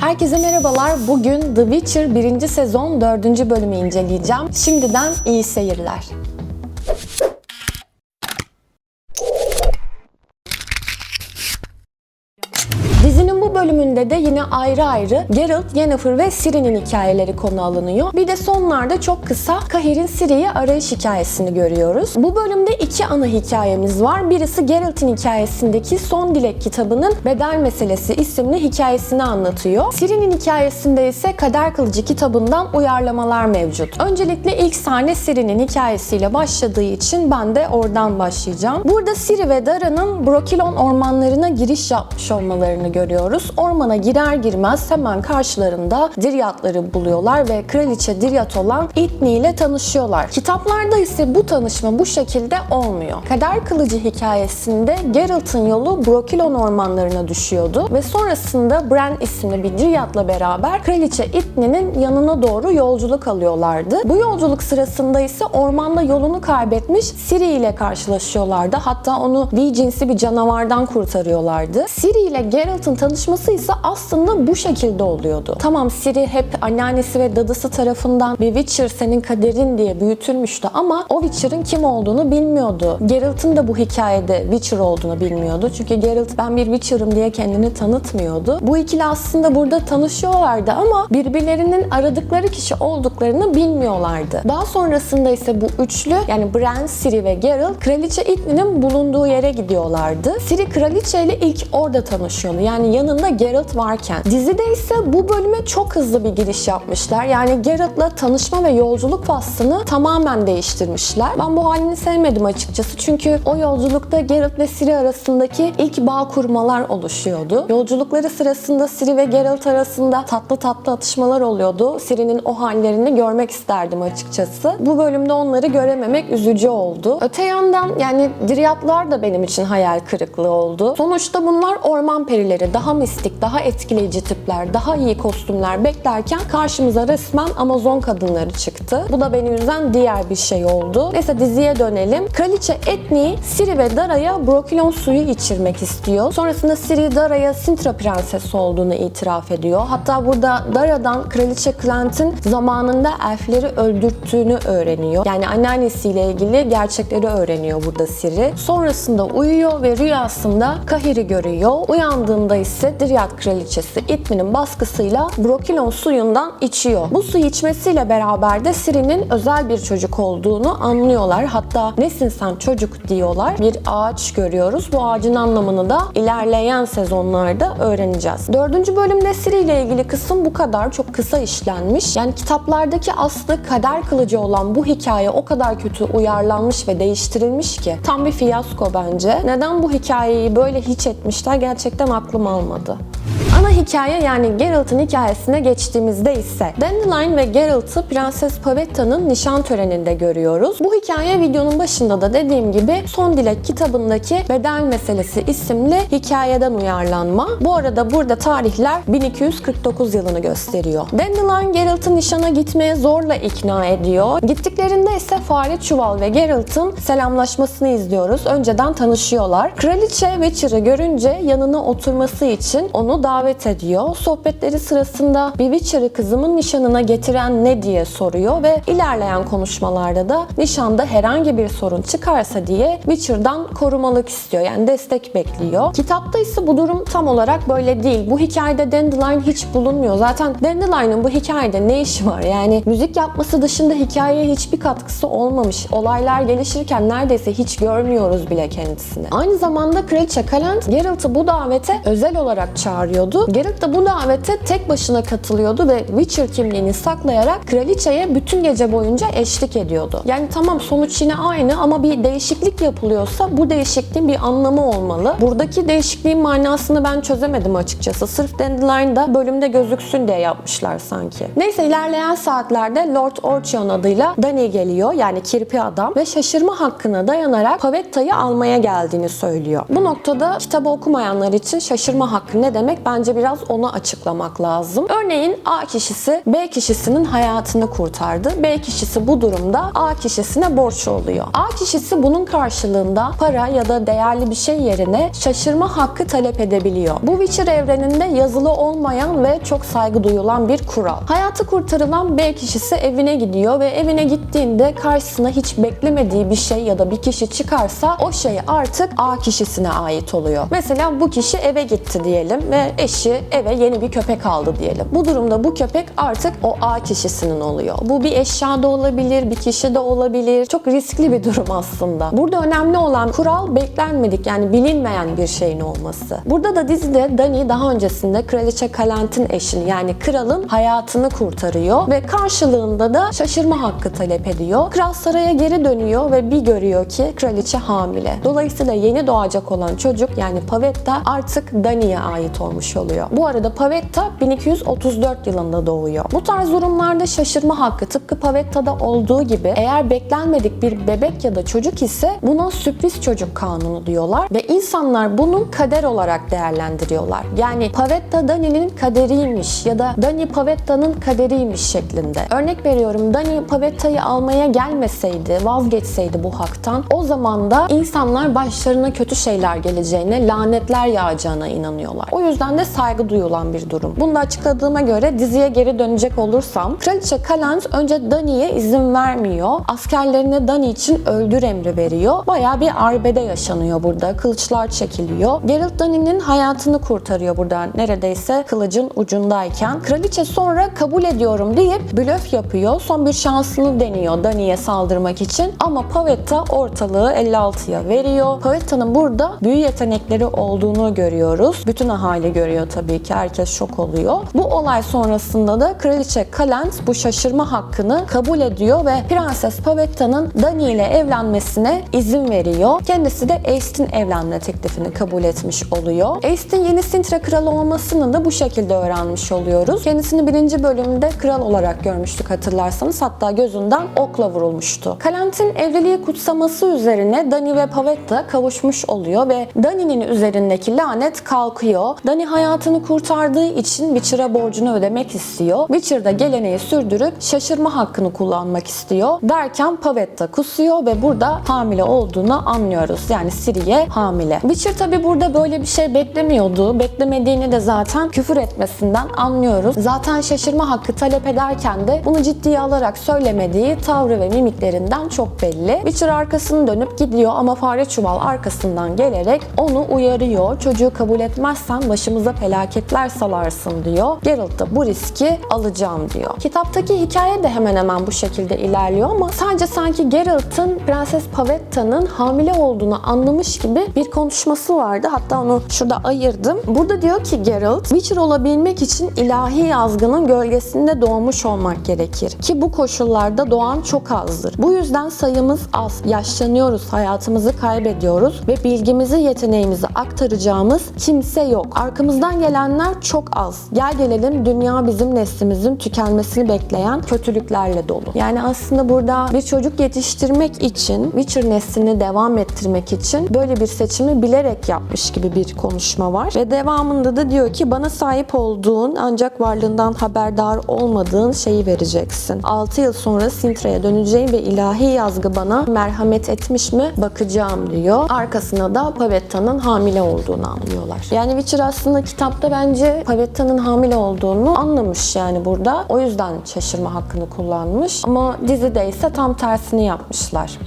Herkese merhabalar. Bugün The Witcher 1. sezon 4. bölümü inceleyeceğim. Şimdiden iyi seyirler. Bu bölümünde de yine ayrı ayrı Geralt, Yennefer ve Ciri'nin hikayeleri konu alınıyor. Bir de sonlarda çok kısa Kahir'in Ciri'yi arayış hikayesini görüyoruz. Bu bölümde iki ana hikayemiz var. Birisi Geralt'in hikayesindeki Son Dilek kitabının Bedel Meselesi isimli hikayesini anlatıyor. Ciri'nin hikayesinde ise Kader Kılıcı kitabından uyarlamalar mevcut. Öncelikle ilk sahne Ciri'nin hikayesiyle başladığı için ben de oradan başlayacağım. Burada Ciri ve Dara'nın Brokilon ormanlarına giriş yapmış olmalarını görüyoruz. Ormana girer girmez hemen karşılarında Diryatları buluyorlar ve kraliçe Diryat olan Itni ile tanışıyorlar. Kitaplarda ise bu tanışma bu şekilde olmuyor. Kader Kılıcı hikayesinde Geralt'ın yolu Brokilon ormanlarına düşüyordu ve sonrasında Bran isimli bir Diryat'la beraber kraliçe Itni'nin yanına doğru yolculuk alıyorlardı. Bu yolculuk sırasında ise ormanda yolunu kaybetmiş Ciri ile karşılaşıyorlardı. Hatta onu V cinsi bir canavardan kurtarıyorlardı. Ciri ile Geralt'ın tanışması ise aslında bu şekilde oluyordu. Tamam Ciri hep anneannesi ve dadısı tarafından bir Witcher senin kaderin diye büyütülmüştü ama o Witcher'ın kim olduğunu bilmiyordu. Geralt'ın da bu hikayede Witcher olduğunu bilmiyordu. Çünkü Geralt ben bir Witcher'ım diye kendini tanıtmıyordu. Bu ikili aslında burada tanışıyorlardı ama birbirlerinin aradıkları kişi olduklarını bilmiyorlardı. Daha sonrasında ise bu üçlü yani Bran, Ciri ve Geralt kraliçe Itni'nin bulunduğu yere gidiyorlardı. Ciri kraliçe ile ilk orada tanışıyordu. Yani yanında Geralt varken. Dizide ise bu bölüme çok hızlı bir giriş yapmışlar. Yani Geralt'la tanışma ve yolculuk faslını tamamen değiştirmişler. Ben bu halini sevmedim açıkçası. Çünkü o yolculukta Geralt ve Ciri arasındaki ilk bağ kurmalar oluşuyordu. Yolculukları sırasında Ciri ve Geralt arasında tatlı tatlı atışmalar oluyordu. Ciri'nin o hallerini görmek isterdim açıkçası. Bu bölümde onları görememek üzücü oldu. Öte yandan yani Diryatlar da benim için hayal kırıklığı oldu. Sonuçta bunlar orman perileri, daha mistik, daha etkileyici tipler, daha iyi kostümler beklerken karşımıza resmen Amazon kadınları çıktı. Bu da beni üzen diğer bir şey oldu. Neyse diziye dönelim. Kraliçe Etni, Ciri ve Dara'ya Brokilon suyu içirmek istiyor. Sonrasında Ciri Dara'ya Sintra prensesi olduğunu itiraf ediyor. Hatta burada Dara'dan Kraliçe Clint'in zamanında elfleri öldürttüğünü öğreniyor. Yani anneannesiyle ilgili gerçekleri öğreniyor burada Ciri. Sonrasında uyuyor ve rüyasında Kahir'i görüyor. Uyandığında ise Diryat kraliçesi Itmi'nin baskısıyla Brokilon suyundan içiyor. Bu suyu içmesiyle beraber de Ciri'nin özel bir çocuk olduğunu anlıyorlar. Hatta nesin sen çocuk diyorlar. Bir ağaç görüyoruz. Bu ağacın anlamını da ilerleyen sezonlarda öğreneceğiz. Dördüncü bölümde Ciri ile ilgili kısım bu kadar. Çok kısa işlenmiş. Yani kitaplardaki aslı kader kılıcı olan bu hikaye o kadar kötü uyarlanmış ve değiştirilmiş ki. Tam bir fiyasko bence. Neden bu hikayeyi böyle hiç etmişler gerçekten aklım almadı. Ana hikaye yani Geralt'ın hikayesine geçtiğimizde ise Dandelion ve Geralt'ı Prenses Pavetta'nın nişan töreninde görüyoruz. Bu hikaye videonun başında da dediğim gibi Son Dilek kitabındaki Bedel Meselesi isimli hikayeden uyarlanma. Bu arada burada tarihler 1249 yılını gösteriyor. Dandelion Geralt'ı nişana gitmeye zorla ikna ediyor. Gittiklerinde ise Fare Çuval ve Geralt'ın selamlaşmasını izliyoruz. Önceden tanışıyorlar. Kraliçe Witcher'ı görünce yanına oturması için onu davet ediyor. Sohbetleri sırasında bir Witcher'ı kızımın nişanına getiren ne diye soruyor ve ilerleyen konuşmalarda da nişanda herhangi bir sorun çıkarsa diye Witcher'dan korumalık istiyor. Yani destek bekliyor. Kitapta ise bu durum tam olarak böyle değil. Bu hikayede Dandelion hiç bulunmuyor. Zaten Dandelion'ın bu hikayede ne işi var? Yani müzik yapması dışında hikayeye hiçbir katkısı olmamış. Olaylar gelişirken neredeyse hiç görmüyoruz bile kendisini. Aynı zamanda Kraliçe Calent Geralt'ı bu davete özel olarak çağırıyordu. Geralt da bu davete tek başına katılıyordu ve Witcher kimliğini saklayarak kraliçeye bütün gece boyunca eşlik ediyordu. Yani tamam sonuç yine aynı ama bir değişiklik yapılıyorsa bu değişikliğin bir anlamı olmalı. Buradaki değişikliğin manasını ben çözemedim açıkçası. Sırf Dandelion'da bölümde gözüksün diye yapmışlar sanki. Neyse ilerleyen saatlerde Lord Orchion adıyla Dany geliyor yani kirpi adam ve şaşırma hakkına dayanarak Pavetta'yı almaya geldiğini söylüyor. Bu noktada kitabı okumayanlar için şaşırma hakkı ne demek bence Bence biraz onu açıklamak lazım. Örneğin A kişisi B kişisinin hayatını kurtardı. B kişisi bu durumda A kişisine borçlu oluyor. A kişisi bunun karşılığında para ya da değerli bir şey yerine şaşırma hakkı talep edebiliyor. Bu Witcher evreninde yazılı olmayan ve çok saygı duyulan bir kural. Hayatı kurtarılan B kişisi evine gidiyor ve evine gittiğinde karşısına hiç beklemediği bir şey ya da bir kişi çıkarsa o şey artık A kişisine ait oluyor. Mesela bu kişi eve gitti diyelim ve eşi eve yeni bir köpek aldı diyelim. Bu durumda bu köpek artık o A kişisinin oluyor. Bu bir eşya da olabilir, bir kişi de olabilir. Çok riskli bir durum aslında. Burada önemli olan kural beklenmedik yani bilinmeyen bir şeyin olması. Burada da dizide Dani daha öncesinde Kraliçe Kalent'in eşini yani kralın hayatını kurtarıyor ve karşılığında da şaşırma hakkı talep ediyor. Kral saraya geri dönüyor ve bir görüyor ki kraliçe hamile. Dolayısıyla yeni doğacak olan çocuk yani Pavetta artık Dani'ye ait olmuş oluyor. Bu arada Pavetta 1234 yılında doğuyor. Bu tarz durumlarda şaşırma hakkı tıpkı Pavetta'da olduğu gibi eğer beklenmedik bir bebek ya da çocuk ise buna sürpriz çocuk kanunu diyorlar ve insanlar bunu kader olarak değerlendiriyorlar. Yani Pavetta Dani'nin kaderiymiş ya da Dani Pavetta'nın kaderiymiş şeklinde. Örnek veriyorum Dani Pavetta'yı almaya gelmeseydi, vazgeçseydi bu haktan o zaman da insanlar başlarına kötü şeyler geleceğine, lanetler yağacağına inanıyorlar. O yüzden de saygı duyulan bir durum. Bunu da açıkladığıma göre diziye geri dönecek olursam Kraliçe Kalent önce Dani'ye izin vermiyor. Askerlerine Dani için öldür emri veriyor. Bayağı bir arbede yaşanıyor burada. Kılıçlar çekiliyor. Geralt Dani'nin hayatını kurtarıyor burada neredeyse kılıcın ucundayken. Kraliçe sonra kabul ediyorum deyip blöf yapıyor. Son bir şansını deniyor Dani'ye saldırmak için. Ama Pavetta ortalığı 56'ya veriyor. Pavetta'nın burada büyü yetenekleri olduğunu görüyoruz. Bütün ahali görüyor tabii ki. Herkes şok oluyor. Bu olay sonrasında da Kraliçe Kalent bu şaşırma hakkını kabul ediyor ve Prenses Pavetta'nın Dani ile evlenmesine izin veriyor. Kendisi de Aist'in evlenme teklifini kabul etmiş oluyor. Aist'in yeni Sintra kralı olmasını da bu şekilde öğrenmiş oluyoruz. Kendisini birinci bölümde kral olarak görmüştük hatırlarsanız. Hatta gözünden okla vurulmuştu. Kalent'in evliliği kutsaması üzerine Dani ve Pavetta kavuşmuş oluyor ve Dani'nin üzerindeki lanet kalkıyor. Dani hayatını kurtardığı için Witcher'a borcunu ödemek istiyor. Witcher da geleneği sürdürüp şaşırma hakkını kullanmak istiyor. Derken Pavetta kusuyor ve burada hamile olduğunu anlıyoruz. Yani Ciri'ye hamile. Witcher tabi burada böyle bir şey beklemiyordu. Beklemediğini de zaten küfür etmesinden anlıyoruz. Zaten şaşırma hakkı talep ederken de bunu ciddiye alarak söylemediği tavrı ve mimiklerinden çok belli. Witcher arkasını dönüp gidiyor ama fare çuval arkasından gelerek onu uyarıyor. Çocuğu kabul etmezsen başımıza felaketler salarsın diyor. Geralt da bu riski alacağım diyor. Kitaptaki hikaye de hemen hemen bu şekilde ilerliyor ama sadece sanki Geralt'ın Prenses Pavetta'nın hamile olduğunu anlamış gibi bir konuşması vardı. Hatta onu şurada ayırdım. Burada diyor ki Geralt, Witcher olabilmek için ilahi yazgının gölgesinde doğmuş olmak gerekir. Ki bu koşullarda doğan çok azdır. Bu yüzden sayımız az. Yaşlanıyoruz, hayatımızı kaybediyoruz ve bilgimizi, yeteneğimizi aktaracağımız kimse yok. Arkamızdan gelenler çok az. Gel gelelim dünya bizim neslimizin tükenmesini bekleyen kötülüklerle dolu. Yani aslında burada bir çocuk yetiştirmek için, Witcher neslini devam ettirmek için böyle bir seçimi bilerek yapmış gibi bir konuşma var. Ve devamında da diyor ki bana sahip olduğun ancak varlığından haberdar olmadığın şeyi vereceksin. 6 yıl sonra Sintra'ya döneceğim ve ilahi yazgı bana merhamet etmiş mi bakacağım diyor. Arkasına da Pavetta'nın hamile olduğunu anlıyorlar. Yani Witcher aslında kitapta bence Pavetta'nın hamile olduğunu anlamış yani burada. O yüzden şaşırma hakkını kullanmış. Ama dizide ise tam tersini yapmışlar.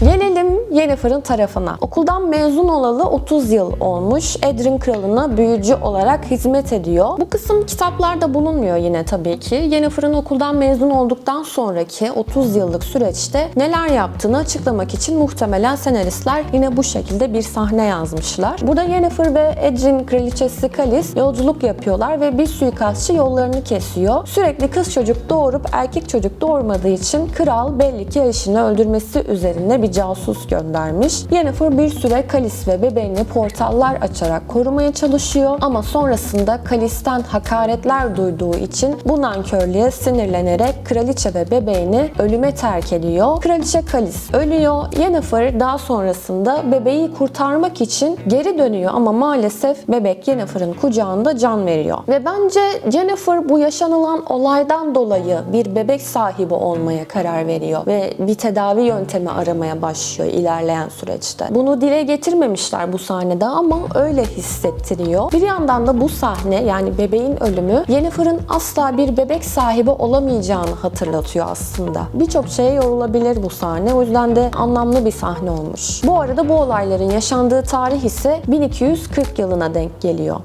Gelelim Yennefer'ın tarafına. Okuldan mezun olalı 30 yıl olmuş. Edrin kralına büyücü olarak hizmet ediyor. Bu kısım kitaplarda bulunmuyor yine tabii ki. Yennefer'ın okuldan mezun olduktan sonraki 30 yıllık süreçte neler yaptığını açıklamak için muhtemelen senaristler yine bu şekilde bir sahne yazmışlar. Burada Yennefer ve Edrin kraliçesi Kalis yolculuk yapıyorlar ve bir suikastçı yollarını kesiyor. Sürekli kız çocuk doğurup erkek çocuk doğurmadığı için kral belli ki eşini öldürmesi üzerine bir casus göndermiş göndermiş. Yennefer bir süre Kalis ve bebeğini portallar açarak korumaya çalışıyor ama sonrasında Kalis'ten hakaretler duyduğu için bu nankörlüğe sinirlenerek kraliçe ve bebeğini ölüme terk ediyor. Kraliçe Kalis ölüyor. Yennefer daha sonrasında bebeği kurtarmak için geri dönüyor ama maalesef bebek Yennefer'ın kucağında can veriyor. Ve bence Yennefer bu yaşanılan olaydan dolayı bir bebek sahibi olmaya karar veriyor ve bir tedavi yöntemi aramaya başlıyor ilerleyen süreçte. Bunu dile getirmemişler bu sahnede ama öyle hissettiriyor. Bir yandan da bu sahne yani bebeğin ölümü Yennefer'ın asla bir bebek sahibi olamayacağını hatırlatıyor aslında. Birçok şeye yorulabilir bu sahne. O yüzden de anlamlı bir sahne olmuş. Bu arada bu olayların yaşandığı tarih ise 1240 yılına denk geliyor.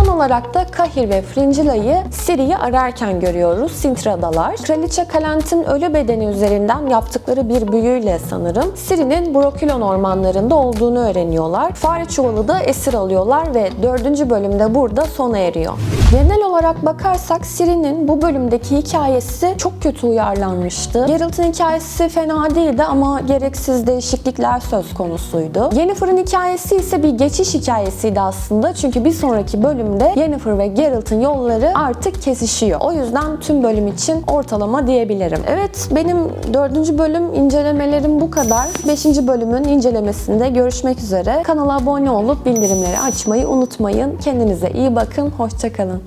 Son olarak da Kahir ve Fringilla'yı Ciri'yi ararken görüyoruz Sintra'dalar. Kraliçe Kalent'in ölü bedeni üzerinden yaptıkları bir büyüyle sanırım Ciri'nin Brokilon ormanlarında olduğunu öğreniyorlar. Fare çuvalı da esir alıyorlar ve dördüncü bölümde burada sona eriyor. Genel olarak bakarsak Ciri'nin bu bölümdeki hikayesi çok kötü uyarlanmıştı. Geralt'ın hikayesi fena değildi ama gereksiz değişiklikler söz konusuydu. Yennefer'ın hikayesi ise bir geçiş hikayesiydi aslında çünkü bir sonraki bölümde Yennefer ve Geralt'ın yolları artık kesişiyor. O yüzden tüm bölüm için ortalama diyebilirim. Evet benim dördüncü bölüm incelemelerim bu kadar. Beşinci bölümün incelemesinde görüşmek üzere. Kanala abone olup bildirimleri açmayı unutmayın. Kendinize iyi bakın. Hoşçakalın.